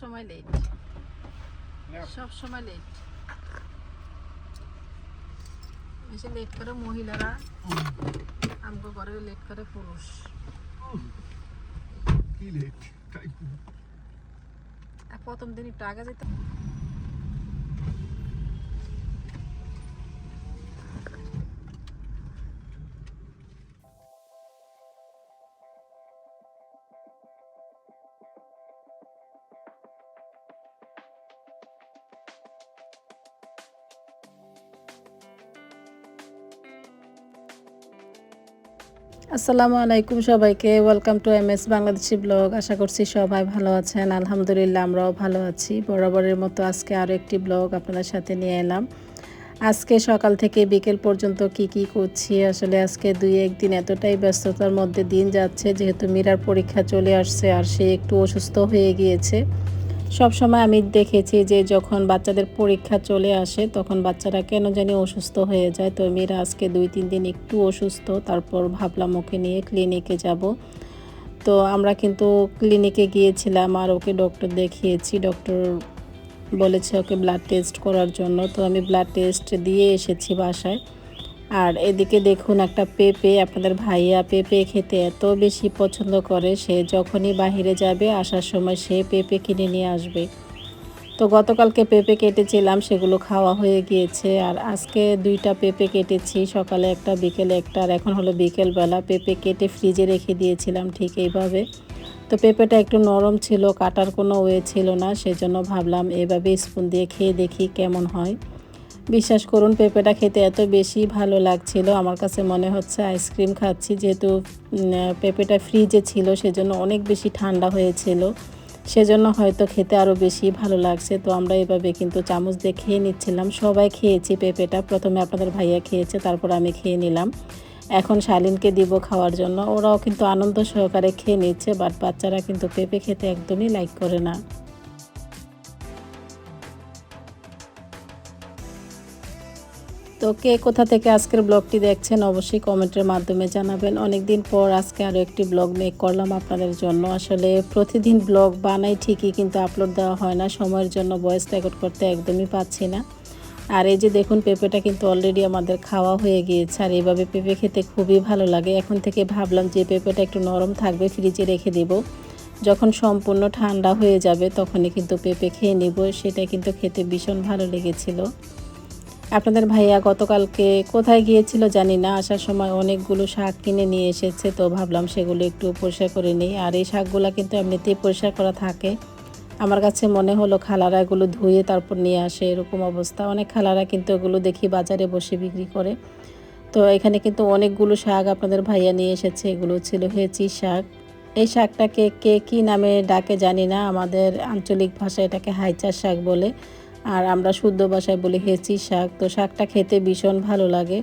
সময় লেট সব সময় লেট এসে লেট করে মহিলারা আমগো করে লেট করে পুরুষ। কি লেট আর প্রথম দিন একটু আগে যেতে আসসালামু আলাইকুম সবাইকে। Welcome to M S Bangladeshi blog আশা করছি সবাই ভালো আছেন। আলহামদুলিল্লাহ, আমরাও ভালো আছি। বরাবরের মতো আজকে আরও একটি ব্লগ আপনাদের সাথে নিয়ে এলাম। আজকে সকাল থেকে বিকেল পর্যন্ত কি কি করছি? আসলে আজকে দুই একদিন এতটাই ব্যস্ততার মধ্যে দিন যাচ্ছে, যেহেতু মীরার পরীক্ষা চলে আসছে আর সে একটু অসুস্থ হয়ে গিয়েছে। সব সময় আমি দেখেছি যে যখন বাচ্চাদের পরীক্ষা চলে আসে, তখন বাচ্চারা কেন জানি অসুস্থ হয়ে যায়। তো মেয়েরা আজকে দুই, তিন দিন একটু অসুস্থ, তারপর ভাবলাম ওকে নিয়ে ক্লিনিকে যাব। তো আমরা কিন্তু ক্লিনিকে গিয়েছিলাম আর ওকে ডক্টর দেখিয়েছি। ডক্টর বলেছে ওকে ব্লাড টেস্ট করার জন্য। তো আমি ব্লাড টেস্ট দিয়ে এসেছি বাসায়। আর এদিকে দেখুন একটা পেঁপে, আপনাদের ভাইয়া পেঁপে খেতে এত বেশি পছন্দ করে, সে যখনই বাহিরে যাবে, আসার সময় সে পেঁপে কিনে নিয়ে আসবে। তো গতকালকে পেঁপে কেটেছিলাম, সেগুলো খাওয়া হয়ে গিয়েছে। আর আজকে দুইটা পেঁপে কেটেছি, সকালে একটা, বিকেলে একটা, আর এখন হলো বিকেলবেলা। পেঁপে কেটে ফ্রিজে রেখে দিয়েছিলাম ঠিক এইভাবে। তো পেঁপেটা একটু নরম ছিল, কাটার কোনো ওয়ে ছিল না, সেজন্য ভাবলাম এভাবে স্পুন দিয়ে খেয়ে দেখি কেমন হয়। বিশ্বাস করুন, পেঁপেটা খেতে এত বেশি ভালো লাগছিল। আমার কাছে মনে হচ্ছে আইসক্রিম খাচ্ছি, যেহেতু পেঁপেটা ফ্রিজে ছিল, সেজন্য অনেক বেশি ঠান্ডা হয়েছিল। সেজন্য হয়তো খেতে আরও বেশি ভালো লাগছে। তো আমরা এভাবে কিন্তু চামচ দিয়ে খেয়ে নিচ্ছিলাম। সবাই খেয়েছি পেঁপেটা। প্রথমে আপনাদের ভাইয়া খেয়েছে, তারপর আমি খেয়ে নিলাম। এখন শালিনকে দিব খাওয়ার জন্য। ওরাও কিন্তু আনন্দ সহকারে খেয়ে নিচ্ছে বাট বাচ্চারা কিন্তু পেঁপে খেতে একদমই লাইক করে না। তো কে কোথা থেকে আজকের ব্লগটি দেখছেন অবশ্যই কমেন্টের মাধ্যমে জানাবেন। অনেক দিন পর আজকে আরও একটি ব্লগ মেক করলাম আপনাদের জন্য। আসলে প্রতিদিন ব্লগ বানাই ঠিকই কিন্তু আপলোড দেওয়া হয় না, সময়ের জন্য ভয়েস রেকর্ড করতে একদমই পাচ্ছি না। আর এই যে দেখুন পেঁপেটা কিন্তু অলরেডি আমাদের খাওয়া হয়ে গিয়েছে, আর এইভাবে পেঁপে খেতে খুবই ভালো লাগে। এখন থেকে ভাবলাম যে পেঁপেটা একটু নরম থাকবে ফ্রিজে রেখে দেব। যখন সম্পূর্ণ ঠান্ডা হয়ে যাবে তখনই কিন্তু পেঁপে খেয়ে নেব, সেটা কিন্তু খেতে ভীষণ ভালো লেগেছিল। আপনাদের ভাইয়া গতকালকে কোথায় গিয়েছিল জানি না, আসার সময় অনেকগুলো শাক কিনে নিয়ে এসেছে, তো ভাবলাম সেগুলো একটু পরিষ্কার করে নিই। আর এই শাকগুলো কিন্তু এমনিতেই পরিষ্কার করা থাকে। আমার কাছে মনে হলো খালারা এগুলো ধুয়ে তারপর নিয়ে আসে, এরকম অবস্থা। অনেক খালারা কিন্তু এগুলো দেখি বাজারে বসে বিক্রি করে। তো এখানে কিন্তু অনেকগুলো শাক আপনাদের ভাইয়া নিয়ে এসেছে, এগুলো ছিল হেঁচি শাক। এই শাকটাকে কে কী নামে ডাকে জানি না, আমাদের আঞ্চলিক ভাষায় এটাকে হাইচার শাক বলে। আর আমরা শুদ্ধ ভাষায় বলি হেঁচি শাক। তো শাকটা খেতে ভীষণ ভালো লাগে।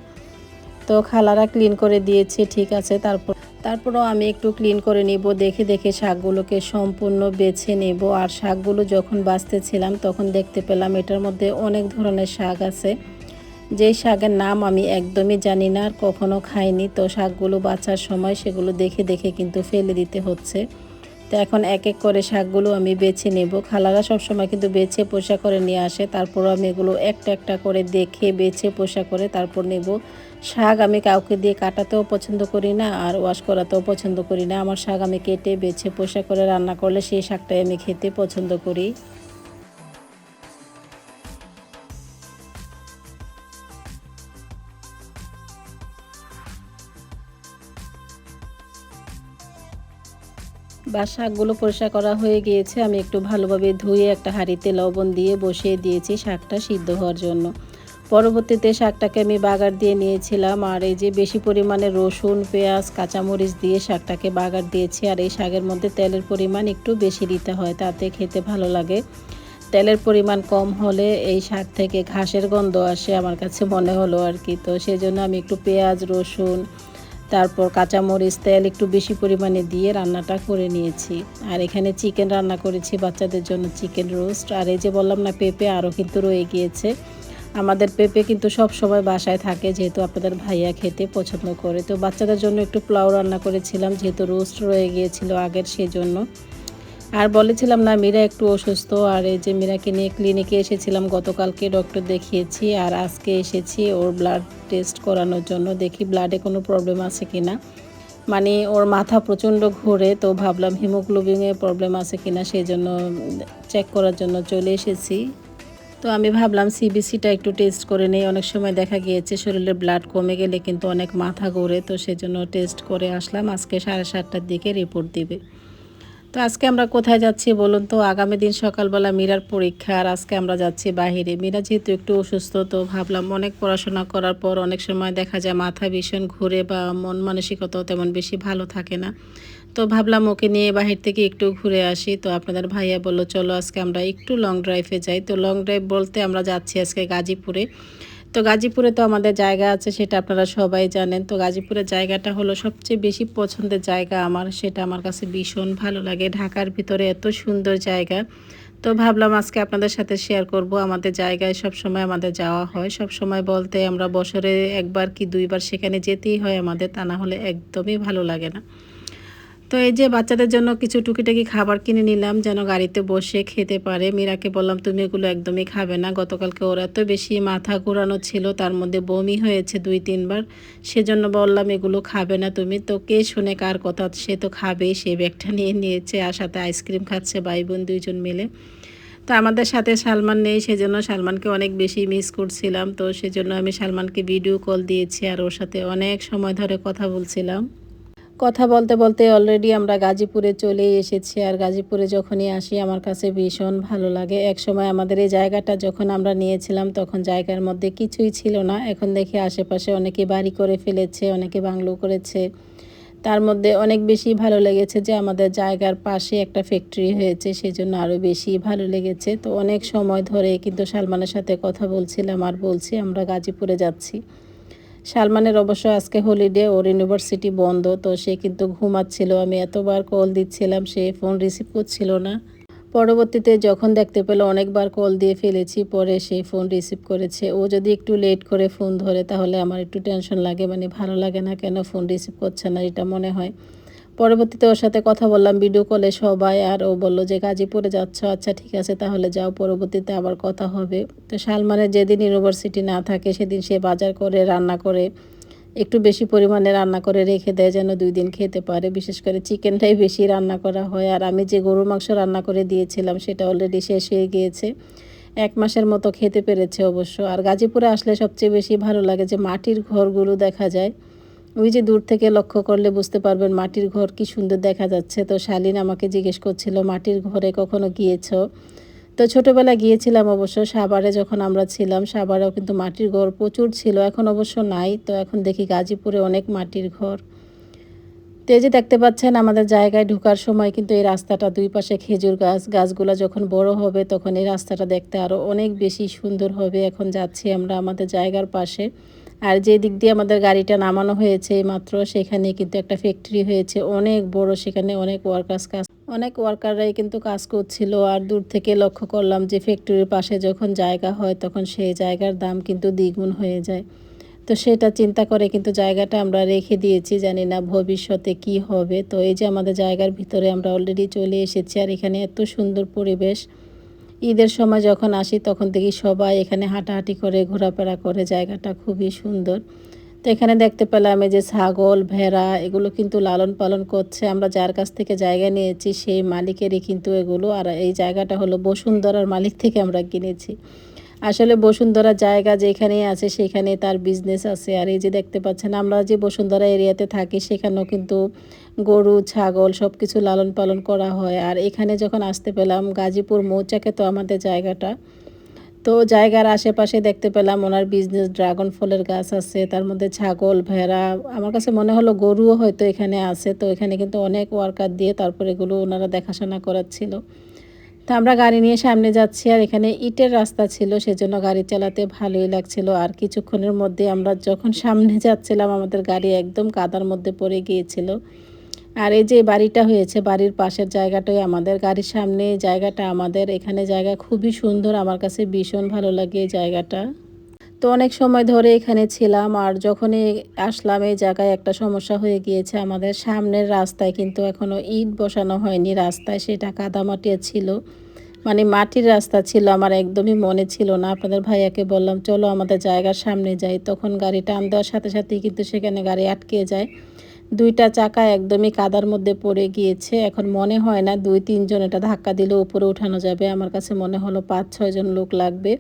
তো খালারা ক্লিন করে দিয়েছে, ঠিক আছে, তারপর তারপরও আমি একটু ক্লিন করে নিব, দেখে দেখে শাকগুলোকে সম্পূর্ণ বেছে নেব। আর শাকগুলো যখন বাছতেছিলাম তখন দেখতে পেলাম এটার মধ্যে অনেক ধরনের শাক আছে। যেই শাকের নাম আমি একদমই জানি না, আর কখনও খাইনি। তো শাকগুলো বাঁচার সময় সেগুলো দেখে দেখে কিন্তু ফেলে দিতে হচ্ছে। তো এখন এক এক করে শাকগুলো আমি বেছে নেব। খালারা সবসময় কিন্তু বেছে পোষা করে নিয়ে আসে। তারপর আমি এগুলো একটা একটা করে দেখে বেছে পোষা করে তারপর নেব। শাক আমি কাউকে দিয়ে কাটাতেও পছন্দ করি না আর ওয়াশ করাতেও পছন্দ করি না। আমার শাক আমি কেটে বেছে পোষা করে রান্না করলে সেই শাকটাই আমি খেতে পছন্দ করি। বা শাকগুলো পরিষ্কার করা হয়ে গিয়েছে, আমি একটু ভালোভাবে ধুয়ে একটা হাঁড়িতে লবণ দিয়ে বসিয়ে দিয়েছি শাকটা সিদ্ধ হওয়ার জন্য। পরবর্তীতে শাকটাকে আমি বাগার দিয়ে নিয়েছিলাম, আর এই যে বেশি পরিমাণে রসুন, পেঁয়াজ, কাঁচামরিচ দিয়ে শাকটাকে বাগার দিয়েছি, আর এই শাকের মধ্যে তেলের পরিমাণ একটু বেশি দিতে হয়, তাতে খেতে ভালো লাগে। তেলের পরিমাণ কম হলে এই শাক থেকে ঘাসের গন্ধ আসে আমার কাছে মনে হলো আর কি, তো সেজন্য আমি একটু পেঁয়াজ, রসুন তারপর কাঁচামরিচ, তেল একটু বেশি পরিমাণে দিয়ে রান্নাটা করে নিয়েছি। আর এখানে চিকেন রান্না করেছি, বাচ্চাদের জন্য চিকেন রোস্ট। আর এই যে বললাম না, পেঁপে আরও কিন্তু রয়ে গিয়েছে। আমাদের পেঁপে কিন্তু সব সময় বাসায় থাকে, যেহেতু আপনাদের ভাইয়া খেতে পছন্দ করে। তো বাচ্চাদের জন্য একটু পোলাও রান্না করেছিলাম, যেহেতু রোস্ট রয়ে গিয়েছিল আগের সেই জন্য আর বলেছিলাম না, মীরা একটু অসুস্থ। আর এই যে মীরাকে নিয়ে ক্লিনিকে এসেছিলাম, গতকালকে ডক্টর দেখিয়েছি। আর আজকে এসেছি ওর ব্লাড টেস্ট করানোর জন্য। দেখি ব্লাডে কোনো প্রবলেম আছে কি না মানে ওর মাথা প্রচণ্ড ঘোরে, তো ভাবলাম হিমোগ্লোবিনে প্রবলেম আছে কি না সেই জন্য চেক করার জন্য চলে এসেছি। তো আমি ভাবলাম সিবিসিটা একটু টেস্ট করে নেই। অনেক সময় দেখা গিয়েছে শরীরে ব্লাড কমে গেলে কিন্তু অনেক মাথা ঘোরে, তো সেজন্য টেস্ট করে আসলাম। আজকে সাড়ে সাতটার দিকে রিপোর্ট দিবে। তো আজকে আমরা কোথায় যাচ্ছি বলুন তো? আগামী দিন সকালবেলা মীরার পরীক্ষা আর আজকে আমরা যাচ্ছি বাহিরে। মীরা যেহেতু একটু অসুস্থ, তো ভাবলাম অনেক পড়াশোনা করার পর অনেক সময় দেখা যায় মাথা ভীষণ ঘুরে বা মন মানসিকতাও তেমন বেশি ভালো থাকে না। তো ভাবলাম ওকে নিয়ে বাহির থেকে একটু ঘুরে আসি। তো আপনাদের ভাইয়া বলল, চলো আজকে আমরা একটু লং ড্রাইভে যাই। তো লং ড্রাইভ বলতে আমরা যাচ্ছি আজকে গাজীপুরে। তো গাজীপুরে তো আমাদের জায়গা আছে, সেটা আপনারা সবাই জানেন। তো গাজীপুরের জায়গাটা হলো সবচেয়ে বেশি পছন্দের জায়গা আমার, সেটা আমার কাছে ভীষণ ভালো লাগে। ঢাকার ভিতরে এত সুন্দর জায়গা। তো ভাবলাম আজকে আপনাদের সাথে শেয়ার করব। আমাদের জায়গায় সব সময় আমাদের যাওয়া হয়। সব সময় বলতে আমরা বছরে একবার কি দুইবার সেখানে যেতেই হয় আমাদের, তা না হলে একদমই ভালো লাগে না। তো এই যে বাচ্চাদের জন্য কিছু টুকিটাকি খাবার কিনে নিলাম, যেন গাড়িতে বসে খেতে পারে। মীরাকে বললাম, তুমি এগুলো একদমই খাবে না। গতকালকে ওর এত বেশি মাথা ঘোরানো ছিল, তার মধ্যে বমি হয়েছে দুই, তিনবার। সেজন্য বললাম, এগুলো খাবে না তুমি। তো কে শুনে কার কথা, সে তো খাবেই। সে ব্যাগটা নিয়ে নিয়েছে, আর সাথে আইসক্রিম খাচ্ছে ভাই বোন দুইজন মিলে। তো আমাদের সাথে সালমান নেই, সেজন্য সালমানকে অনেক বেশি মিস করছিলাম। তো সেজন্য আমি সালমানকে ভিডিও কল দিয়েছি, আর ওর সাথে অনেক সময় ধরে কথা বলছিলাম। কথা বলতে বলতে অলরেডি আমরা গাজীপুরে চলে এসেছি। আর গাজীপুরে যখনই আসি, আমার কাছে ভীষণ ভালো লাগে। এক সময় আমাদের এই জায়গাটা যখন আমরা নিয়েছিলাম, তখন জায়গার মধ্যে কিছুই ছিল না। এখন দেখি আশেপাশে অনেকে বাড়ি করে ফেলেছে, অনেকে বাংলো করেছে। তার মধ্যে অনেক বেশি ভালো লেগেছে যে, আমাদের জায়গার পাশে একটা ফ্যাক্টরি হয়েছে, সেজন্য আরও বেশি ভালো লেগেছে। তো অনেক সময় ধরে কিন্তু সালমানের সাথে কথা বলছিলাম, আর বলছি আমরা গাজীপুরে যাচ্ছি। সালমানের অবশ্য আজকে হলিডে ওর ইউনিভার্সিটি বন্ধ, তো সে কিন্তু ঘুমাচ্ছিল। আমি এতবার কল দিচ্ছিলাম, সে ফোন রিসিভ করছিল না। পরবর্তীতে যখন দেখতে পেল, অনেকবার কল দিয়ে ফেলেছি, পরে সেই ফোন রিসিভ করেছে। ও যদি একটু লেট করে ফোন ধরে, তাহলে আমার একটু টেনশন লাগে মানে ভালো লাগে না কেন ফোন রিসিভ করছে না, এটা মনে হয়। পরবর্তীতে ওর সাথে কথা বললাম ভিডিও কলে সবাই আর ও বলল যে গাজীপুরে যাচ্ছ আচ্ছা ঠিক আছে, তাহলে যাও, পরবর্তীতে আবার কথা হবে। তো সালমানের যেদিন ইউনিভার্সিটি না থাকে, সেদিন সে বাজার করে, রান্না করে, একটু বেশি পরিমাণে রান্না করে রেখে দেয়, যেন দুই দিন খেতে পারে। বিশেষ করে চিকেনটাই বেশি রান্না করা হয়। আর আমি যে গরুর মাংস রান্না করে দিয়েছিলাম, সেটা অলরেডি শেষ হয়ে গিয়েছে। এক মাসের মতো খেতে পেরেছে অবশ্য। আর গাজীপুরে আসলে সবচেয়ে বেশি ভালো লাগে যে, মাটির ঘরগুলো দেখা যায়। ওই যে দূর থেকে লক্ষ্য করলে বুঝতে পারবেন মাটির ঘর কি সুন্দর দেখা যাচ্ছে। তো শালিন আমাকে জিজ্ঞেস করছিল, মাটির ঘরে কখনো গিয়েছ? তো ছোটোবেলায় গিয়েছিলাম অবশ্য, সাভারে যখন আমরা ছিলাম, সাভারেও কিন্তু মাটির ঘর প্রচুর ছিল, এখন অবশ্য নাই। তো এখন দেখি গাজীপুরে অনেক মাটির ঘর। তো এই যে দেখতে পাচ্ছেন, আমাদের জায়গায় ঢুকার সময় কিন্তু এই রাস্তাটা দুই পাশে খেজুর গাছ, গাছগুলো যখন বড় হবে তখন এই রাস্তাটা দেখতে আরও অনেক বেশি সুন্দর হবে। এখন যাচ্ছি আমরা আমাদের জায়গার পাশে। আর যে দিক দিয়ে আমাদের গাড়িটা নামানো হয়েছে মাত্র সেখানে কিন্তু একটা ফ্যাক্টরি হয়েছে। অনেক বড় সেখানে অনেক ওয়ার্কার্স কাজ, অনেক ওয়ার্কাররাই কিন্তু কাজ করছিল। আর দূর থেকে লক্ষ্য করলাম যে ফ্যাক্টরির পাশে যখন জায়গা হয়, তখন সেই জায়গার দাম কিন্তু দ্বিগুণ হয়ে যায়। তো সেটা চিন্তা করে কিন্তু জায়গাটা আমরা রেখে দিয়েছি, জানি না ভবিষ্যতে কি হবে। তো এই যে আমাদের জায়গার ভিতরে আমরা অলরেডি চলে এসেছি, আর এখানে এত সুন্দর পরিবেশ। ঈদের সময় যখন আসি, তখন দেখি সবাই এখানে হাঁটাহাঁটি করে, ঘোরাফেরা করে। জায়গাটা খুবই সুন্দর। তো এখানে দেখতে পেলাম এই যে ছাগল, ভেড়া, এগুলো কিন্তু লালন পালন করছে। আমরা যার কাছ থেকে জায়গা নিয়েছি, সেই মালিকেরই কিন্তু এগুলো। আর এই জায়গাটা হলো বসুন্ধরার মালিক থেকে আমরা কিনেছি। আসলে বসুন্ধরা জায়গা যেখানেই আছে সেখানে তার বিজনেস আছে। আর এই যে দেখতে পাচ্ছেন, আমরা যে বসুন্ধরা এরিয়াতে থাকি, সেখানেও কিন্তু গরু, ছাগল সব কিছু লালন পালন করা হয়। আর এখানে যখন আসতে পেলাম, গাজীপুর মৌচাকে তো আমাদের জায়গাটা। তো জায়গার আশেপাশে দেখতে পেলাম ওনার বিজনেস ড্রাগন ফলের গাছ আছে, তার মধ্যে ছাগল, ভেড়া, আমার কাছে মনে হলো গরুও হয়তো এখানে আছে। তো এখানে কিন্তু অনেক ওয়ার্কার দিয়ে তারপরে এগুলো ওনারা দেখাশোনা করাচ্ছিল। তো আমরা গাড়ি নিয়ে সামনে যাচ্ছি আর এখানে ইটের রাস্তা ছিল, সেজন্য গাড়ি চালাতে ভালোই লাগছিল। আর কিছুক্ষণের মধ্যে আমরা যখন সামনে যাচ্ছিলাম, আমাদের গাড়ি একদম কাদার মধ্যে পড়ে গিয়েছিল। আর এই যে বাড়িটা হয়েছে, বাড়ির পাশের জায়গাটাই আমাদের গাড়ির সামনে জায়গাটা আমাদের, এখানে জায়গা খুবই সুন্দর, আমার কাছে ভীষণ ভালো লাগে এই জায়গাটা। তো অনেক সময় ধরে এখানে ছিলাম আর যখনই আসলাম, এই জায়গায় একটা সমস্যা হয়ে গিয়েছে, আমাদের সামনের রাস্তায় কিন্তু এখনও ইট বসানো হয়নি, রাস্তায় সেটা কাদামাটি ছিল। মানে মাটির রাস্তা ছিল, আমার একদমই মনে ছিল না। আপনাদের ভাইয়াকে বললাম, চলো আমাদের জায়গার সামনে যাই। তখন গাড়ি টান দেওয়ার সাথে সাথেই কিন্তু সেখানে গাড়ি আটকে যায়। দুইটা চাকা একদমই কাদার মধ্যে পড়ে গিয়েছে। এখন মনে হয় না দুই, তিনজন এটা ধাক্কা দিলে উপরে উঠানো যাবে। আমার কাছে মনে হলো পাঁচ ছয়জন লোক লাগবে।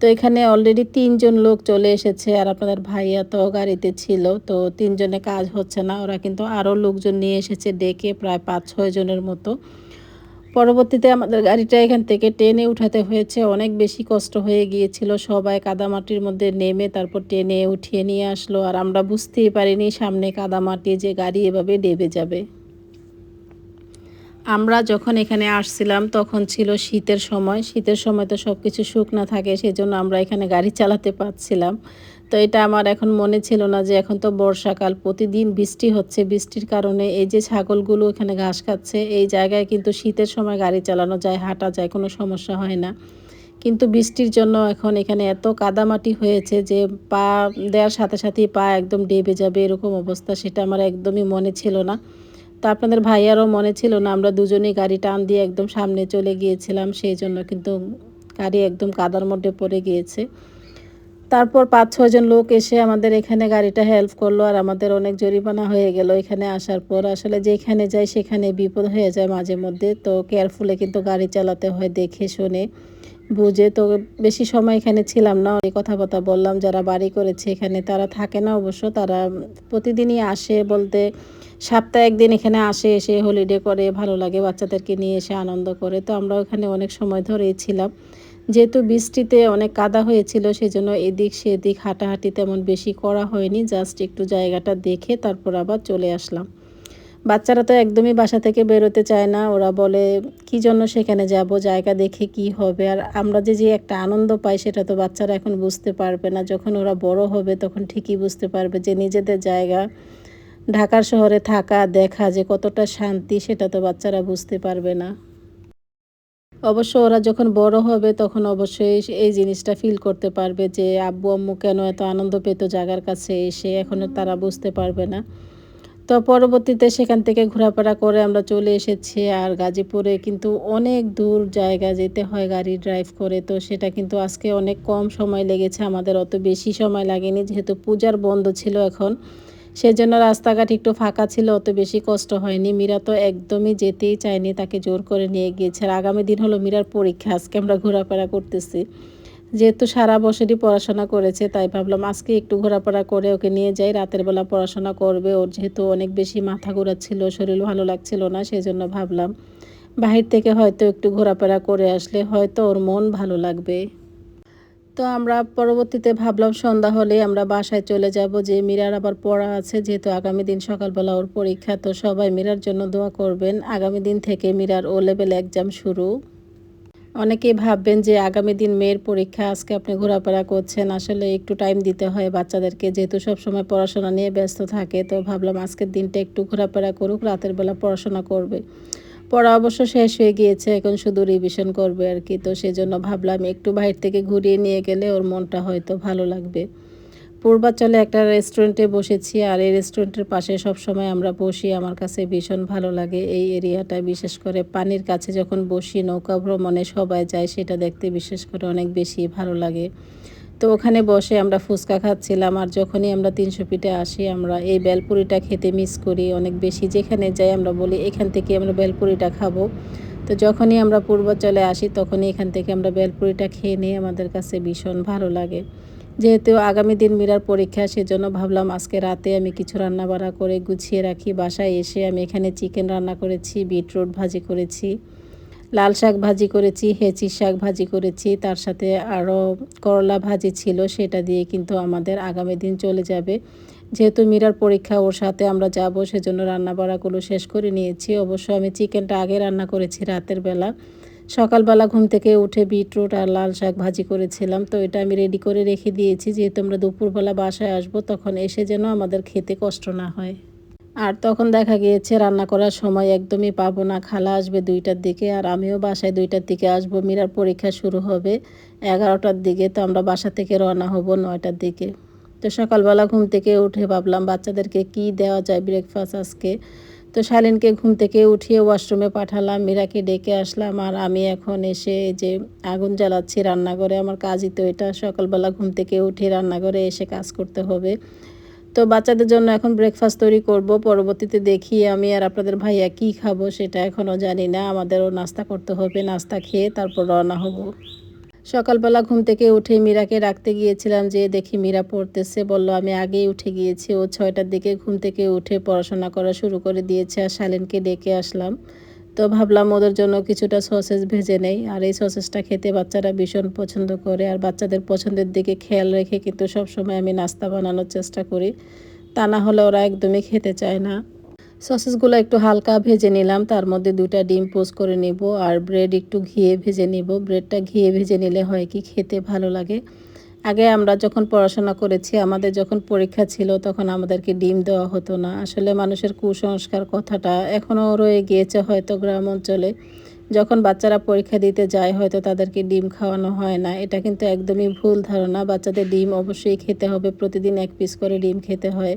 তো এখানে অলরেডি তিনজন লোক চলে এসেছে আর আপনাদের ভাইয়া তো গাড়িতে ছিল। তো তিনজনে কাজ হচ্ছে না। ওরা কিন্তু আরও লোকজন নিয়ে এসেছে ডেকে প্রায় পাঁচ ছয়জনের মতো। পরবর্তীতে আমাদের গাড়িটা এখান থেকে টেনে উঠাতে হয়েছে। অনেক বেশি কষ্ট হয়ে গিয়েছিল। সবাই কাদামাটির মধ্যে নেমে তারপর টেনে উঠিয়ে নিয়ে আসলো। আর আমরা বুঝতেই পারিনি সামনে কাদামাটি যে গাড়ি এভাবে ডেবে যাবে। আমরা যখন এখানে আসছিলাম, তখন ছিল শীতের সময়। শীতের সময় তো সব কিছু শুকনা থাকে, সেজন্য আমরা এখানে গাড়ি চালাতে পারছিলাম। তো এটা আমার এখন মনে ছিল না যে এখন তো বর্ষাকাল, প্রতিদিন বৃষ্টি হচ্ছে। বৃষ্টির কারণে এই যে ছাগলগুলো এখানে ঘাস খাচ্ছে, এই জায়গায় কিন্তু শীতের সময় গাড়ি চালানো যায়, হাঁটা যায়, কোনো সমস্যা হয় না। কিন্তু বৃষ্টির জন্য এখন এখানে এত কাদামাটি হয়েছে যে পা দেওয়ার সাথে সাথেই পা একদম ডেবে যাবে এরকম অবস্থা, সেটা আমার একদমই মনে ছিল না। তো আপনাদের ভাইয়ারও মনে ছিল না, আমরা দুজনেই গাড়ি টান দিয়ে একদম সামনে চলে গিয়েছিলাম, সেই জন্য কিন্তু গাড়ি একদম কাদার মধ্যে পড়ে গিয়েছে। তারপর পাঁচ ছজন লোক এসে আমাদের এখানে গাড়িটা হেল্প করল আর আমাদের অনেক জরিমানা হয়ে গেল। এখানে আসার পর আসলে যেখানে যাই সেখানে বিপদ হয়ে যায় মাঝে মধ্যে। তো কেয়ারফুলে কিন্তু গাড়ি চালাতে হয় দেখে শুনে, বুঝে। তো বেশি সময় এখানে ছিলাম না। এই কথাবার্তা বললাম, যারা বাড়ি করেছে এখানে তারা থাকে না অবশ্য। তারা প্রতিদিনই আসে বলতে সপ্তাহে একদিন এখানে আসে, এসে হলিডে করে, ভালো লাগে, বাচ্চাদেরকে নিয়ে এসে আনন্দ করে। তো আমরা ওখানে অনেক সময় ধরেই ছিলাম। যেহেতু বৃষ্টিতে অনেক কাদা হয়েছিল, সেজন্য এদিক সেদিক হাঁটাহাঁটি তেমন বেশি করা হয়নি, জাস্ট একটু জায়গাটা দেখে তারপর আবার চলে আসলাম। বাচ্চারা তো একদমই বাসা থেকে বেরোতে চায় না, ওরা বলে, কি জন্য সেখানে যাব, জায়গা দেখে কি হবে? আর আমরা যে যে একটা আনন্দ পাই, সেটা তো বাচ্চারা এখন বুঝতে পারবে না। যখন ওরা বড় হবে, তখন ঠিকই বুঝতে পারবে যে, নিজেদের জায়গা, ঢাকার শহরে থাকা, দেখা যে কতটা শান্তি, সেটা তো বাচ্চারা বুঝতে পারবে না। অবশ্য ওরা যখন বড় হবে তখন অবশ্যই এই জিনিসটা ফিল করতে পারবে যে, আব্বু, আম্মু কেন এত আনন্দ পেত জায়গার কাছে? এসে এখনও তারা বুঝতে পারবে না। তো পরবর্তীতে সেখান থেকে ঘোরাফেরা করে আমরা চলে এসেছি আর গাজীপুরে কিন্তু অনেক দূর জায়গা যেতে হয় গাড়ি ড্রাইভ করে। তো সেটা কিন্তু আজকে অনেক কম সময় লেগেছে, আমাদের অত বেশি সময় লাগেনি, যেহেতু পূজার বন্ধ ছিল এখন। সেজন্য রাস্তাঘাট একটু ফাঁকা ছিল, অত বেশি কষ্ট হয়নি। মীরা তো একদমই যেতেই চায়নি, তাকে জোর করে নিয়ে গিয়েছে। আর আগামী দিন হলো মীরার পরীক্ষা, আজকে আমরা ঘোরাফেরা করতেছি। যেহেতু সারা বছরই পড়াশোনা করেছে, তাই ভাবলাম আজকে একটু ঘোরাফেরা করে ওকে নিয়ে যাই, রাতের বেলা পড়াশোনা করবে। ওর যেহেতু অনেক বেশি মাথা ঘোরাচ্ছিল শরীর ভালো লাগছিল না সেই জন্য ভাবলাম বাহির থেকে হয়তো একটু ঘোরাফেরা করে আসলে হয়তো ওর মন ভালো লাগবে। তো আমরা পরবর্তীতে ভাবলাম সন্ধ্যা হলে আমরা বাসায় চলে যাব। যে মীরার আবার পড়া আছে, যেহেতু আগামী দিন সকালবেলা ওর পরীক্ষা, তো সবাই মীরার জন্য দোয়া করবেন। আগামী দিন থেকে মীরার ও লেভেল এক্সাম শুরু। অনেকেই ভাববেন যে আগামী দিন মেয়ের পরীক্ষা, আজকে আপনি ঘোরাফেরা করছেন, আসলে একটু টাইম দিতে হয় বাচ্চাদেরকে, যেহেতু সবসময় পড়াশোনা নিয়ে ব্যস্ত থাকে। তো ভাবলাম আজকের দিনটা একটু ঘোরাফেরা করুক, রাতের বেলা পড়াশোনা করবে। পড়া অবশ্য শেষ হয়ে গিয়েছে, এখন শুধু রিভিশন করবে আর কি। তো সেজন্য ভাবলাম একটু বাইরে থেকে ঘুরিয়ে নিয়ে গেলে ওর মনটা হয়তো ভালো লাগবে। পূর্বাচলে একটা রেস্টুরেন্টে বসেছি আর এই রেস্টুরেন্টের পাশে সব সময় আমরা বসি, আমার কাছে ভীষণ ভালো লাগে। এই এরিয়াটা বিশেষ করে পানির কাছে যখন বসি, নৌকা ভ্রমণে সবাই যায়, সেটা দেখতে বিশেষ করে অনেক বেশি ভালো লাগে। তো ওখানে বসে আমরা ফুচকা খাচ্ছিলাম আর যখনই আমরা তিনশো ফিটে আসি, আমরা এই বেলপুরিটা খেতে মিস করি। অনেক বেশি যেখানে যাই আমরা বলি, এখান থেকে আমরা বেলপুরিটা খাব। তো যখনই আমরা পূর্বাচলে আসি, তখনই এখান থেকে আমরা বেলপুরিটা খেয়ে নিয়ে আমাদের কাছে ভীষণ ভালো লাগে। যেহেতু আগামী দিন মীরার পরীক্ষা, সেজন্য ভাবলাম আজকে রাতে আমি কিছু রান্না বাড়া করে গুছিয়ে রাখি। বাসায় এসে আমি এখানে চিকেন রান্না করেছি বিটরুট ভাজি করেছি। লাল শাক ভাজি করেছি, হেঁচি শাক ভাজি করেছি, তার সাথে আরও করলা ভাজি ছিল, সেটা দিয়ে কিন্তু আমাদের আগামী দিন চলে যাবে। যেহেতু মীরার পরীক্ষা, ওর সাথে আমরা যাব, সেজন্য রান্না বাড়াগুলো শেষ করে নিয়েছি। অবশ্য আমি চিকেনটা আগে রান্না করেছি রাতের বেলা। সকালবেলা ঘুম থেকে উঠে বিটরুট আর লাল শাক ভাজি করেছিলাম, তো এটা আমি রেডি করে রেখে দিয়েছি। যেহেতু আমরা দুপুরবেলা বাসায় আসব, তখন এসে যেন আমাদের খেতে কষ্ট না হয়। আর তখন দেখা গিয়েছে রান্না করার সময় একদমই পাবো না, খালা আসবে দুইটার দিকে আর আমিও বাসায় দুইটার দিকে আসব। মীরার পরীক্ষা শুরু হবে এগারোটার দিকে, তো আমরা বাসা থেকে রওনা হব নয়টার দিকে। তো সকালবেলা ঘুম থেকে উঠে ভাবলাম, বাচ্চাদেরকে কি দেওয়া যায় ব্রেকফাস্ট আজকে? তো শালিনকে ঘুম থেকে উঠিয়ে ওয়াশরুমে পাঠালাম, মীরাকে ডেকে আসলাম আর আমি এখন এসে যে আগুন জ্বালাচ্ছি রান্নাঘরে, আমার কাজই তো এটা। সকালবেলা ঘুম থেকে উঠে রান্নাঘরে এসে কাজ করতে হবে। তো বাচ্চাদের জন্য এখন ব্রেকফাস্ট তৈরি করব, পরবর্তীতে দেখি আমি আর আপনাদের ভাইয়া কি খাব সেটা এখনও জানি না। আমাদেরও নাস্তা করতে হবে, নাস্তা খেয়ে তারপর রওনা হব। সকালবেলা ঘুম থেকে উঠে মীরাকে রাখতে গিয়েছিলাম যে দেখি মীরা পড়তেছে, বলল, আমি আগেই উঠে গিয়েছি। ও ছয়টার দিকে ঘুম থেকে উঠে পড়াশোনা করা শুরু করে দিয়েছে আর শালিনকে ডেকে আসলাম। তো ভাবলাম ওদের জন্য কিছুটা সসেস ভেজে নেই। আর এই সসেসটা খেতে বাচ্চারা ভীষণ পছন্দ করে। আর বাচ্চাদের পছন্দের দিকে খেয়াল রেখে কিন্তু সবসময় আমি নাস্তা বানানোর চেষ্টা করি। তা না হলে ওরা একদমই খেতে চায় না। সসেসগুলো একটু হালকা ভেজে নিলাম। তার মধ্যে দুইটা ডিম পোস্ট করে নিব। আর ব্রেড একটু ঘিয়ে ভেজে নিব। ব্রেডটা ঘিয়ে ভেজে নিলে হয় কি? খেতে ভালো লাগে। আগে আমরা যখন পড়াশোনা করেছি, আমাদের যখন পরীক্ষা ছিল তখন আমাদেরকে ডিম দেওয়া হতো না। আসলে মানুষের কুসংস্কার কথাটা এখনও রয়ে গিয়েছে হয়তো গ্রাম অঞ্চলে। যখন বাচ্চারা পরীক্ষা দিতে যায় হয়তো তাদেরকে ডিম খাওয়ানো হয় না। এটা কিন্তু একদমই ভুল ধারণা। বাচ্চাদের ডিম অবশ্যই খেতে হবে, প্রতিদিন এক পিস করে ডিম খেতে হয়।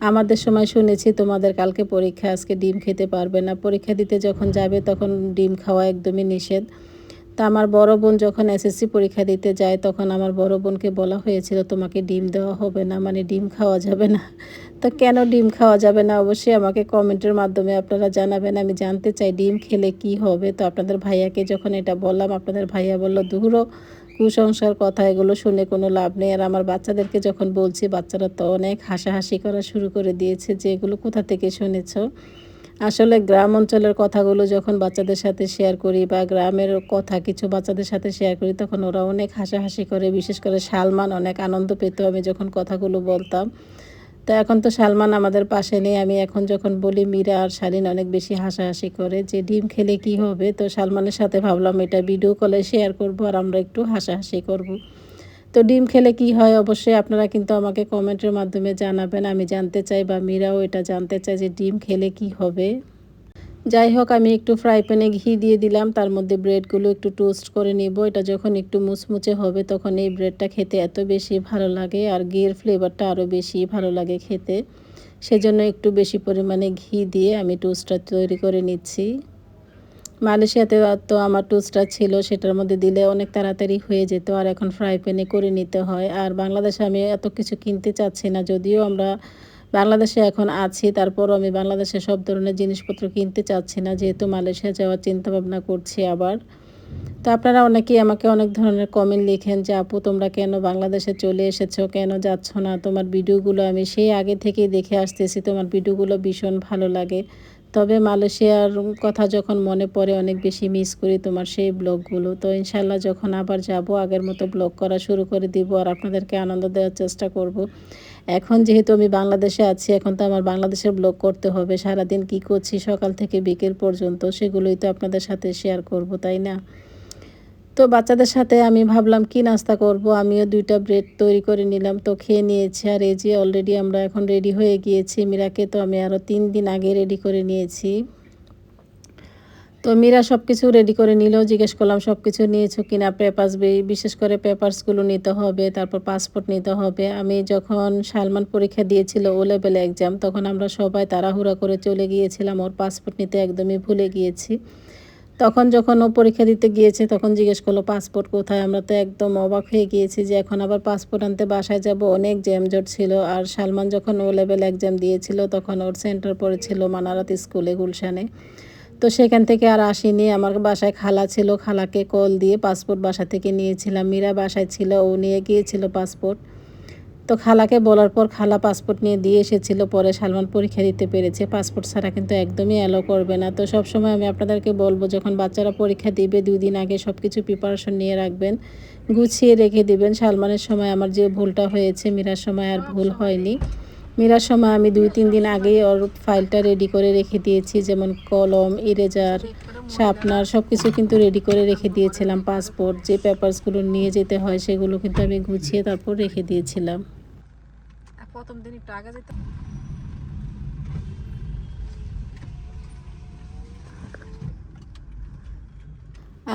আমাদের সময় শুনেছি, তোমাদের কালকে পরীক্ষা, আজকে ডিম খেতে পারবে না। পরীক্ষা দিতে যখন যাবে তখন ডিম খাওয়া একদমই নিষেধ। তা আমার বড় বোন যখন এসএসসি পরীক্ষা দিতে যায়, তখন আমার বড় বোনকে বলা হয়েছিল, তোমাকে ডিম দেওয়া হবে না মানে ডিম খাওয়া যাবে না। তো কেন ডিম খাওয়া যাবে না? অবশ্যই আমাকে কমেন্টের মাধ্যমে আপনারা জানাবেন। আমি জানতে চাই, ডিম খেলে কি হবে? তো আপনাদের ভাইয়াকে যখন এটা বললাম, আপনাদের ভাইয়া বলল দূরও কুসংসার কথা, এগুলো শুনে কোনো লাভ নেই। আর আমার বাচ্চাদেরকে যখন বলছি, বাচ্চারা তো অনেক হাসাহাসি করা শুরু করে দিয়েছে যে, এগুলো কোথা থেকে শুনেছ? আসলে গ্রাম অঞ্চলের কথাগুলো যখন বাচ্চাদের সাথে শেয়ার করি বা গ্রামের কথা কিছু বাচ্চাদের সাথে শেয়ার করি, তখন ওরা অনেক হাসাহাসি করে, বিশেষ করে সালমান অনেক আনন্দ পেত আমি যখন কথাগুলো বলতাম। তো এখন তো সালমান আমাদের পাশে নেই, আমি এখন যখন বলি মীরা আর শালিন অনেক বেশি হাসাহাসি করে যে ডিম খেলে কি হবে, তো সালমানের সাথে ভাবলাম এটা ভিডিও কলে শেয়ার করব আর আমরা একটু হাসাহাসি করব। তো ডিম খেলে কি হয়? অবশ্যই আপনারা কিন্তু আমাকে কমেন্টের মাধ্যমে জানাবেন। আমি জানতে চাই বা মীরাও এটা জানতে চাই যে ডিম খেলে কি হবে। যাই হোক, আমি একটু ফ্রাই প্যানে ঘি দিয়ে দিলাম। তার মধ্যে ব্রেডগুলো একটু টোস্ট করে নিব। এটা যখন একটু মুচমুচে হবে, তখন এই ব্রেডটা খেতে এত বেশি ভালো লাগে আর ঘিয়ের ফ্লেভারটা আরও বেশি ভালো লাগে খেতে। সেজন্য একটু বেশি পরিমাণে ঘি দিয়ে আমি টোস্টটা তৈরি করে নিচ্ছি। মালয়েশিয়াতে তো আমার টোস্টটা ছিল, সেটার মধ্যে দিলে অনেক তাড়াতাড়ি হয়ে যেত আর এখন ফ্রাই প্যানে করে নিতে হয়। আর বাংলাদেশে আমি এত কিছু কিনতে চাচ্ছি না, যদিও আমরা বাংলাদেশে এখন আছি, তারপরও আমি বাংলাদেশে সব ধরনের জিনিসপত্র কিনতে চাচ্ছি না, যেহেতু মালয়েশিয়া যাওয়ার চিন্তা ভাবনা করছি আবার। তো আপনারা অনেকেই আমাকে অনেক ধরনের কমেন্ট লিখেন যে, আপু, তোমরা কেন বাংলাদেশে চলে এসেছ? কেন যাচ্ছ না? তোমার ভিডিওগুলো আমি সেই আগে থেকেই দেখে আসতেছি, তোমার ভিডিওগুলো ভীষণ ভালো লাগে। তবে মালয়েশিয়ার কথা যখন মনে পড়ে, অনেক বেশি মিস করি তোমার সেই ব্লগগুলো। তো ইনশাল্লাহ যখন আবার যাব, আগের মতো ব্লগ করা শুরু করে দিব আর আপনাদেরকে আনন্দ দেওয়ার চেষ্টা করব। এখন যেহেতু আমি বাংলাদেশে আছি, এখন তো আমার বাংলাদেশের ব্লগ করতে হবে। সারাদিন কি করছি সকাল থেকে বিকেল পর্যন্ত, সেগুলোই তো আপনাদের সাথে শেয়ার করব, তাই না? তো বাচ্চাদের সাথে আমি ভাবলাম, কি নাস্তা করব? আমিও দুইটা ব্রেড তৈরি করে নিলাম, তো খেয়ে নিয়েছি। আর এই যে অলরেডি আমরা এখন রেডি হয়ে গিয়েছি মীরাকে, তো আমি আরও তিন দিন আগে রেডি করে নিয়েছি। তো মীরা সব কিছু রেডি করে নিল, জিজ্ঞেস করলাম সব কিছু নিয়েছো কিনা? পেপার্স বিশেষ করে পেপার্সগুলো নিতে হবে, তারপর পাসপোর্ট নিতে হবে। আমি যখন সালমান পরীক্ষা দিয়েছিল ও লেভেল এক্সাম তখন আমরা সবাই তাড়াহুড়া করে চলে গিয়েছিলাম, ওর পাসপোর্ট নিতে একদমই ভুলে গিয়েছি। তখন যখন ও পরীক্ষা দিতে গিয়েছে, তখন জিজ্ঞেস করল, পাসপোর্ট কোথায়? আমরা তো একদম অবাক হয়ে গিয়েছি যে এখন আবার পাসপোর্ট আনতে বাসায় যাব। অনেক জ্যামজট ছিল আর সালমান যখন ও লেভেল এক্সাম দিয়েছিল, তখন ওর সেন্টার পড়েছিল মানারাত স্কুলে গুলশানে। তো সেখান থেকে আর আসিনি। আমার বাসায় খালা ছিল, খালাকে কল দিয়ে পাসপোর্ট বাসা থেকে নিয়েছিলাম। মীরা বাসায় ছিল, ও নিয়ে গিয়েছিল পাসপোর্ট। তো খালাকে বলার পর খালা পাসপোর্ট নিয়ে দিয়ে এসেছিল, পরে সালমান পরীক্ষা দিতে পেরেছে। পাসপোর্ট ছাড়া কিন্তু একদমই অ্যালো করবে না। তো সব সময় আমি আপনাদেরকে বলব, যখন বাচ্চারা পরীক্ষা দিবে, দুই দিন আগে সব কিছু প্রিপারেশন নিয়ে রাখবেন, গুছিয়ে রেখে দিবেন। সালমানের সময় আমার যে ভুলটা হয়েছে, মীরার সময় আর ভুল হয়নি। মীরার সময় আমি দুই, তিন দিন আগেই ওর ফাইলটা রেডি করে রেখে দিয়েছি, যেমন কলম ইরেজার আপনার সব কিছু কিন্তু রেডি করে রেখে দিয়েছিলাম পাসপোর্ট যে পেপারসগুলো নিয়ে যেতে হয় সেগুলো কিন্তু আমি গুছিয়ে তারপর রেখে দিয়েছিলাম।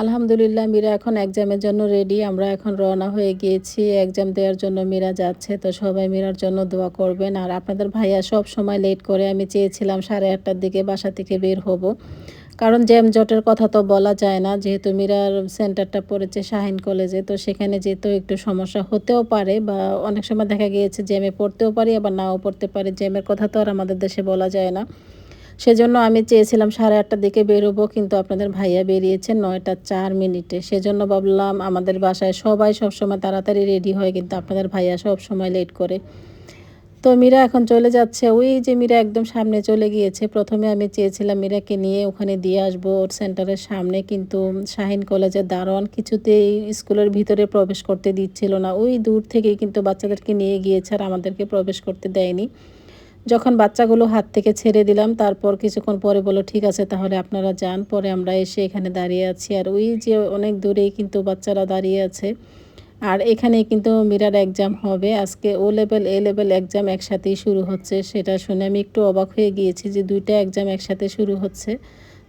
আলহামদুলিল্লাহ মীরা এখন এক্সামের জন্য রেডি আমরা এখন রওনা হয়ে গিয়েছি এক্সাম দেওয়ার জন্য মীরা যাচ্ছে। তো সবাই মীরার জন্য দোয়া করবেন। আর আপনাদের ভাইয়া সব সময় লেট করে আমি চেয়েছিলাম সাড়ে আটটার দিকে বাসা থেকে বের হব। কারণ জ্যাম জটের কথা তো বলা যায় না। যেহেতু মীরার সেন্টারটা পড়েছে শাহিন কলেজে, তো সেখানে যেতেও একটু সমস্যা হতেও পারে বা অনেক সময় দেখা গিয়েছে জ্যামে পড়তেও পারি, আবার নাও পড়তে পারি। জ্যামের কথা তো আর আমাদের দেশে বলা যায় না। সেজন্য আমি চেয়েছিলাম সাড়ে আটটার দিকে বেরোবো, কিন্তু আপনাদের ভাইয়া বেরিয়েছে নয়টা চার মিনিটে। সেজন্য ভাবলাম আমাদের বাসায় সবাই সবসময় তাড়াতাড়ি রেডি হয়, কিন্তু আপনাদের ভাইয়া সব সময় লেট করে। তো মীরা এখন চলে যাচ্ছে। ওই যে মীরা একদম সামনে চলে গিয়েছে। প্রথমে আমি চেয়েছিলাম মীরাকে নিয়ে ওখানে দিয়ে আসব ওর সেন্টারের সামনে, কিন্তু শাহিন কলেজের দারোয়ান কিছুতেই স্কুলের ভিতরে প্রবেশ করতে দিচ্ছিল না। ওই দূর থেকেই কিন্তু বাচ্চাদেরকে নিয়ে গিয়েছে আর আমাদেরকে প্রবেশ করতে দেয়নি। যখন বাচ্চাগুলো হাত থেকে ছেড়ে দিলাম, তারপর কিছুক্ষণ পরে বলো ঠিক আছে, তাহলে আপনারা যান। পরে আমরা এসে এখানে দাঁড়িয়ে আছি। আর ওই যে অনেক দূরেই কিন্তু বাচ্চারা দাঁড়িয়ে আছে। আর এখানে কিন্তু মিরার এক্সাম হবে। আজকে O level A level exam একসাথেই শুরু হচ্ছে, সেটা শুনে আমি একটু অবাক হয়ে গিয়েছি যে দুইটা এক্সাম একসাথে শুরু হচ্ছে।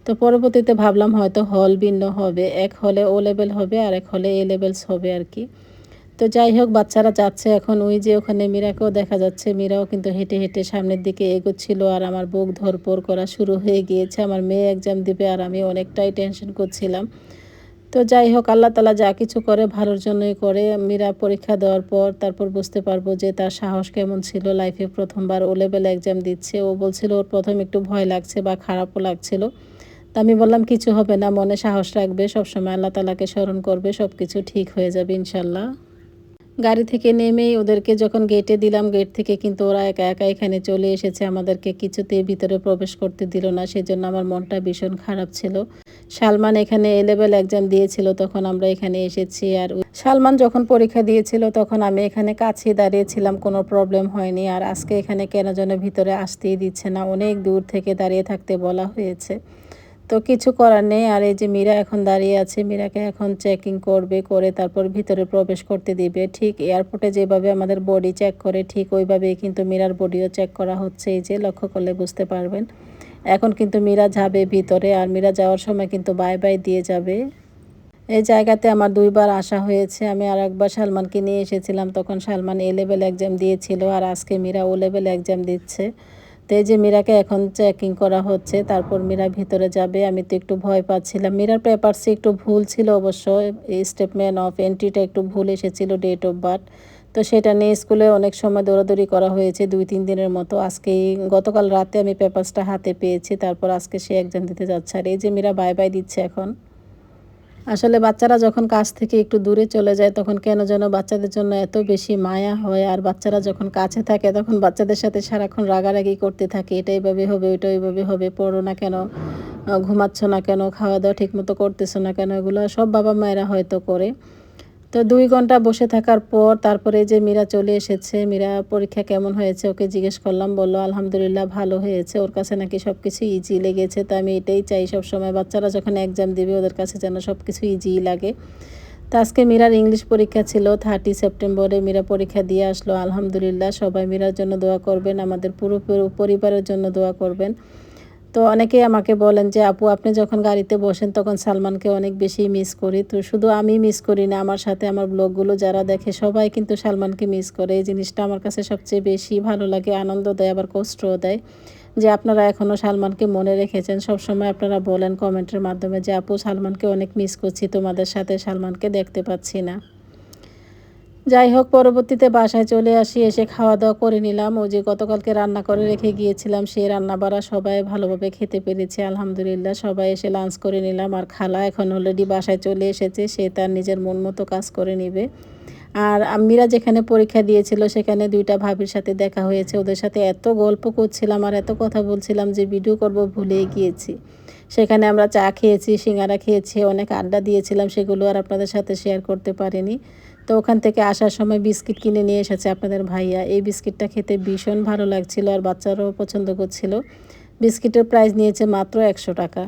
তো পরবর্তীতে ভাবলাম হয়তো হল ভিন্ন হবে, এক হলে ও লেভেল হবে আর এক হলে এ লেভেলস হবে আর কি। তো যাই হোক, বাচ্চারা যাচ্ছে এখন, ওই যে ওখানে মীরাকেও দেখা যাচ্ছে, মীরাও কিন্তু হেঁটে হেঁটে সামনের দিকে এগোচ্ছিল আর আমার বুক ধরপর করা শুরু হয়ে গিয়েছে। আমার মেয়ে এক্সাম দিবে আর আমি অনেকটাই টেনশন করছিলাম। তো যাই হোক, আল্লাহ তালা যা কিছু করে ভালোর জন্যই করে। মীরা পরীক্ষা দেওয়ার পর তারপর বুঝতে পারব যে তার সাহস কেমন ছিল। লাইফে প্রথমবার ও লেভেল এক্সাম দিচ্ছে। ও বলছিল, ওর প্রথম একটু ভয় লাগছে বা খারাপও লাগছিল। তা আমি বললাম, কিছু হবে না, মনে সাহস রাখবে। সবসময় আল্লাহ তালাকে স্মরণ করবে। সব কিছু ঠিক হয়ে যাবে ইনশাল্লাহ গাড়ি থেকে নেমেই ওদেরকে যখন গেটে দিলাম গেট থেকে কিন্তু ওরা একা একা এখানে চলে এসেছে। আমাদেরকে কিছুতে ভিতরে প্রবেশ করতে দিল না, সেজন্য আমার মনটা ভীষণ খারাপ ছিল। সালমান এখানে এ লেভেল এক্সাম দিয়েছিল, তখন আমরা এখানে এসেছি। আর সালমান যখন পরীক্ষা দিয়েছিল, তখন আমি এখানে কাছে দাঁড়িয়েছিলাম, কোনো প্রবলেম হয়নি। আর আজকে এখানে কেন যেন ভিতরে আসতেই দিচ্ছে না। অনেক দূর থেকে দাঁড়িয়ে থাকতে বলা হয়েছে। তো কিছু করার নেই। আর এই যে মীরা এখন দাঁড়িয়ে আছে, মীরাকে এখন চেকিং করবে, করে তারপর ভিতরে প্রবেশ করতে দিবে। ঠিক এয়ারপোর্টে যেভাবে আমাদের বডি চেক করে, ঠিক ওইভাবেই কিন্তু মীরার বডিও চেক করা হচ্ছে। এই যে লক্ষ্য করলে বুঝতে পারবেন। এখন কিন্তু মীরা যাবে ভিতরে, আর মীরা যাওয়ার সময় কিন্তু বাই বাই দিয়ে যাবে। এই জায়গাতে আমার দুইবার আসা হয়েছে। আমি আর একবার সালমানকে নিয়ে এসেছিলাম। তখন সালমান এ লেভেল এক্সাম দিয়েছিল, আর আজকে মীরা ও লেভেল এক্সাম দিচ্ছে। তো এই যে মীরাকে এখন চেকিং করা হচ্ছে, তারপর মীরা ভিতরে যাবে, আমি তো একটু ভয় পাচ্ছিলাম। মীরার পেপারসে একটু ভুল ছিল অবশ্য স্টেটমেন্ট অফ এন্ট্রিটা একটু ভুল এসেছিল ডেট অফ বার্থ তো সেটা নিয়ে স্কুলে অনেক সময় দৌড়াদৌড়ি করা হয়েছে, দুই তিন দিনের মতো। আজকে গতকাল রাতে আমি পেপারসটা হাতে পেয়েছি, তারপর আজকে সে একজন দিতে যাচ্ছে। আর এই যে মীরা বাই বাই দিচ্ছে এখন। আসলে বাচ্চারা যখন কাজ থেকে একটু দূরে চলে যায়, তখন কেন যেন বাচ্চাদের জন্য এত বেশি মায়া হয়। আর বাচ্চারা যখন কাছে থাকে, তখন বাচ্চাদের সাথে সারাক্ষণ রাগারাগি করতে থাকে। এটা এইভাবে হবে, ওইটা এইভাবে হবে, পড়ো না কেন, ঘুমাচ্ছ না কেন খাওয়া দাওয়া ঠিকমতো করতেছো না কেন? এগুলো সব বাবা মায়েরা হয়তো করে। তো দুই ঘণ্টা বসে থাকার পর তারপরে যে মীরা চলে এসেছে, মীরা পরীক্ষা কেমন হয়েছে ওকে জিজ্ঞেস করলাম, বলল, আলহামদুলিল্লাহ ভালো হয়েছে, ওর কাছে নাকি সব কিছু ইজি লেগেছে, তো আমি এটাই চাই সব সময় বাচ্চারা যখন এক্সাম দিবে ওদের কাছে যেন সব কিছু ইজি লাগে। তো আজকে মীরার ইংলিশ পরীক্ষা ছিল থার্টি সেপ্টেম্বরে মীরা পরীক্ষা দিয়ে আসলো, আলহামদুলিল্লাহ, সবাই মীরার জন্য দোয়া করবেন, আমাদের পুরো পরিবারের জন্য দোয়া করবেন। তো অনেকেই আমাকে বলেন যে, আপু, আপনি যখন গাড়িতে বসেন, তখন সালমানকে অনেক বেশি মিস করি। তো শুধু আমি মিস করি না, আমার সাথে আমার ব্লগগুলো যারা দেখে, সবাই কিন্তু সালমানকে মিস করে। এই জিনিসটা আমার কাছে সবচেয়ে বেশি ভালো লাগে, আনন্দ দেয়, আবার কষ্টও দেয় যে, আপনারা এখনও সালমানকে মনে রেখেছেন। সবসময় আপনারা বলেন কমেন্টের মাধ্যমে যে, আপু, সালমানকে অনেক মিস করছি, তোমাদের সাথে সালমানকে দেখতে পাচ্ছি না। যাই হোক, পরবর্তীতে বাসায় চলে আসি, এসে খাওয়া দাওয়া করে নিলাম। ওই যে গতকালকে রান্না করে রেখে গিয়েছিলাম সেই রান্না বাড়া সবাই ভালোভাবে খেতে পেরেছে, আলহামদুলিল্লাহ। সবাই এসে লাঞ্চ করে নিলাম। আর খালা এখন অলরেডি বাসায় চলে এসেছে, সে তার নিজের মন মতো কাজ করে নিবে। আর আমিরা যেখানে পরীক্ষা দিয়েছিল, সেখানে দুইটা ভাবির সাথে দেখা হয়েছে। ওদের সাথে এত গল্প করছিলাম আর এত কথা বলছিলাম যে ভিডিও করব ভুলেই গিয়েছি। সেখানে আমরা চা খেয়েছি, সিঙ্গারা খেয়েছি, অনেক আড্ডা দিয়েছিলাম, সেগুলো আর আপনাদের সাথে শেয়ার করতে পারিনি। তো ওখান থেকে আসার সময় বিস্কিট কিনে নিয়ে এসেছে আপনাদের ভাইয়া। এই বিস্কিটটা খেতে ভীষণ ভালো লাগছিল আর বাচ্চারাও পছন্দ করছিল। বিস্কিটের প্রাইস নিয়েছে মাত্র একশো টাকা।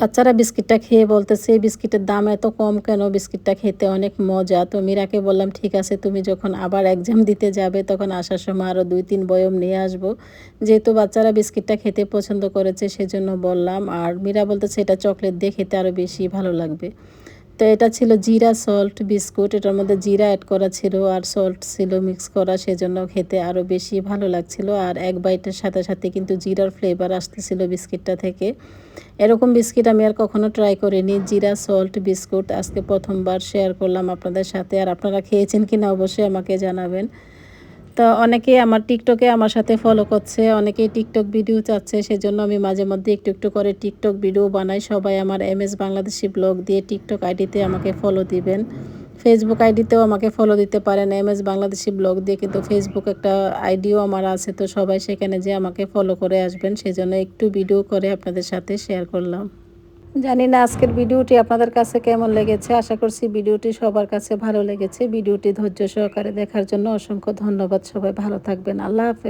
বাচ্চারা বিস্কিটটা খেয়ে বলতেছে, এই বিস্কিটের দাম এত কম কেন? বিস্কিটটা খেতে অনেক মজা। তো মীরাকে বললাম, ঠিক আছে, তুমি যখন আবার এক্সাম দিতে যাবে, তখন আসার সময় আরও দুই তিন বয়ম নিয়ে আসব। যেহেতু বাচ্চারা বিস্কিটটা খেতে পছন্দ করেছে, সেজন্য বললাম। আর মীরা বলতেছে, এটা চকলেট দিয়ে খেতে আরও বেশি ভালো লাগবে। তো এটা ছিল জিরা সল্ট বিস্কুট, এটার মধ্যে জিরা অ্যাড করা ছিল আর সল্ট ছিল মিক্স করা, সেজন্য খেতে আরও বেশি ভালো লাগছিল। আর এক বাইটের সাথে সাথে কিন্তু জিরার ফ্লেভার আসতেছিল বিস্কিটটা থেকে। এরকম বিস্কিট আমি আর কখনো ট্রাই করিনি। জিরা সল্ট বিস্কুট আজকে প্রথমবার শেয়ার করলাম আপনাদের সাথে। আর আপনারা খেয়েছেন কি না অবশ্যই আমাকে জানাবেন। তো অনেকেই আমার টিকটকে আমার সাথে ফলো করছে অনেকেই টিকটক ভিডিও চাচ্ছে, সেজন্য আমি মাঝে মধ্যে একটু একটু করে টিকটক ভিডিও বানাই। সবাই আমার এম এস বাংলাদেশি ব্লগ দিয়ে টিকটক আইডিতে আমাকে ফলো দিবেন। ফেসবুক আইডিতেও আমাকে ফলো দিতে পারেন এম এস বাংলাদেশি ব্লগ দিয়ে, কিন্তু ফেসবুক একটা আইডিও আমার আছে, তো সবাই সেখানে যে আমাকে ফলো করে আসবেন। সেজন্য একটু ভিডিও করে আপনাদের সাথে শেয়ার করলাম। জানি না আজকের ভিডিওটি আপনাদের কাছে কেমন লেগেছে। আশা করছি ভিডিওটি সবার কাছে ভালো লেগেছে। ভিডিওটি ধৈর্য সহকারে দেখার জন্য অসংখ্য ধন্যবাদ। সবাই ভালো থাকবেন। আল্লাহ হাফেজ।